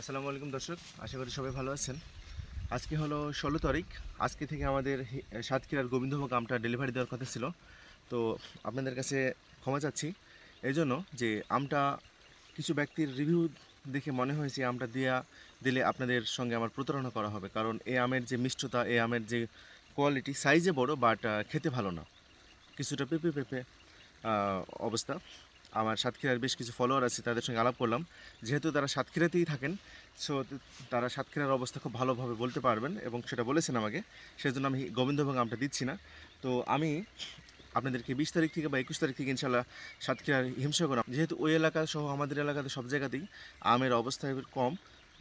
আসসালামু আলাইকুম দর্শক, আশা করি সবাই ভালো আছেন। আজকে হলো ষোলো তারিখ। আজকে থেকে আমাদের সাতক্ষীরার গোবিন্দভোগ আমটা ডেলিভারি দেওয়ার কথা ছিল। তো আপনাদের কাছে ক্ষমা চাচ্ছি। এই জন্য যে আমটা কিছু ব্যক্তির রিভিউ দেখে মনে হয়েছে আমটা দেওয়া দিলে আপনাদের সঙ্গে আমার প্রতারণা করা হবে। কারণ এই আমের যে মিষ্টতা, এই আমের যে কোয়ালিটি সাইজে বড় বাট খেতে ভালো না। কিছুটা পেঁপে পেঁপে অবস্থা। আমার সাতক্ষীরার বেশ কিছু ফলোয়ার আছে, তাদের সঙ্গে আলাপ করলাম। যেহেতু তারা সাতক্ষীরাতেই থাকেন সো তারা সাতক্ষীরার অবস্থা খুব ভালোভাবে বলতে পারবেন এবং সেটা বলেছেন আমাকে, সেজন্য আমি গোবিন্দভোগ আমটা দিচ্ছি না। তো আমি আপনাদেরকে বিশ তারিখ থেকে বা একুশ তারিখ থেকে ইনশাল্লাহ সাতক্ষীরার হিমসাগর যেহেতু ওই এলাকা সহ আমাদের এলাকাতে সব জায়গাতেই আমের অবস্থা কম,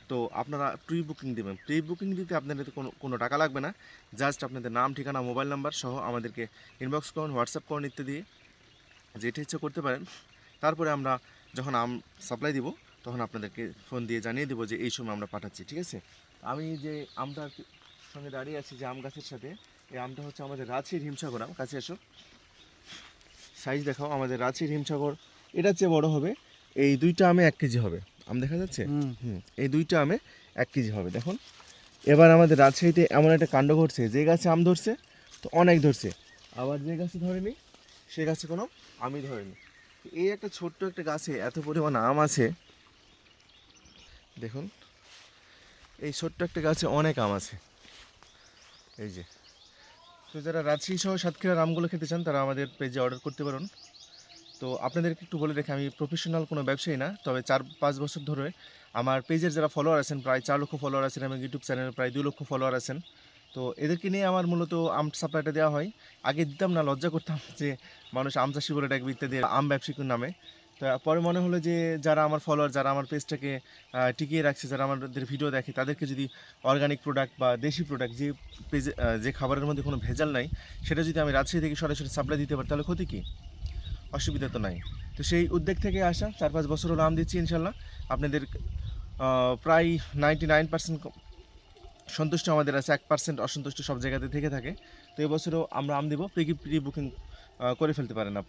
তো আপনারা প্রি বুকিং দেবেন। প্রি বুকিং দিতে আপনাদের কোনো কোনো টাকা লাগবে না জাস্ট আপনাদের নাম, ঠিকানা মোবাইল নাম্বার সহ আমাদেরকে ইনবক্স করুন হোয়াটসঅ্যাপ করুন ইত্যাদি। যেটা ইচ্ছে করতে পারেন তারপরে আমরা যখন আম সাপ্লাই দিব তখন আপনাদেরকে ফোন দিয়ে জানিয়ে দেবো যে এই সময় আমরা পাঠাচ্ছি ঠিক আছে? আমি যে আমটার সঙ্গে দাঁড়িয়ে আছি যে আম গাছের সাথে এই আমটা হচ্ছে আমাদের রাঁচির হিমসাগর আম। কাছে এসো। সাইজ দেখাও আমাদের রাঁচির হিমসাগর। এটা চেয়ে বড় হবে এই দুইটা আমে এক কেজি হবে। আম দেখা যাচ্ছে? হুম। এই দুইটা আমে এক কেজি হবে। দেখুন এবার আমাদের রাজশাহীতে এমন একটা কাণ্ড ঘটছে যে গাছে আম ধরছে তো অনেক ধরছে। আবার যে গাছে ধরেনি সে গাছে কোনো আমি ধরেনি। এই একটা ছোট্ট একটা গাছে এত পরিমাণ আম আছে। দেখুন, এই ছোট্ট একটা গাছে অনেক আম আছে। এই যে, তো যারা রাজশাহী সহ সাতক্ষীরার আমগুলো খেতে চান, তারা আমাদের পেজে অর্ডার করতে পারেন। তো আপনাদেরকে একটু বলে রেখে, আমি প্রফেশনাল কোনো ব্যবসায়ী না, তবে চার পাঁচ বছর ধরে আমার পেজের যারা ফলোয়ার আছেন, প্রায় চার লক্ষ ফলোয়ার আছেন এবং ইউটিউব চ্যানেলে প্রায় দুই লক্ষ ফলোয়ার আছেন। তো এদেরকে নিয়ে আমার মূলত আম সাপ্লাইটা দেওয়া হয়। আগে দিতাম না, লজ্জা করতাম যে মানুষ আম চাষি বলে ডাকবে ইত্যাদি, আম ব্যবসায়িক নামে। তো পরে মনে হলো যে যারা আমার ফলোয়ার যারা আমার পেজটাকে টিকিয়ে রাখছে, যারা আমাদের ভিডিও দেখে, তাদেরকে যদি অর্গানিক প্রোডাক্ট বা দেশি প্রোডাক্ট যে পেজে যে খাবারের মধ্যে কোনো ভেজাল নাই, সেটা যদি আমি রাজশাহী থেকে সরাসরি সাপ্লাই দিতে পারি, তাহলে ক্ষতি কী? অসুবিধা তো নাই। তো সেই উদ্যোগ থেকে আসা, চার পাঁচ বছর হলো আম দিচ্ছি ইনশাল্লাহ আপনাদের প্রায় নাইনটি নাইন পার্সেন্ট সন্তুষ্ট আমাদের আছে, এক পার্সেন্ট অসন্তুষ্ট সব জায়গাতে থেকে থাকে। তো এবছরও আমরা আম দিব, প্রি প্রি বুকিং করে ফেলতে পারেন আপনারা।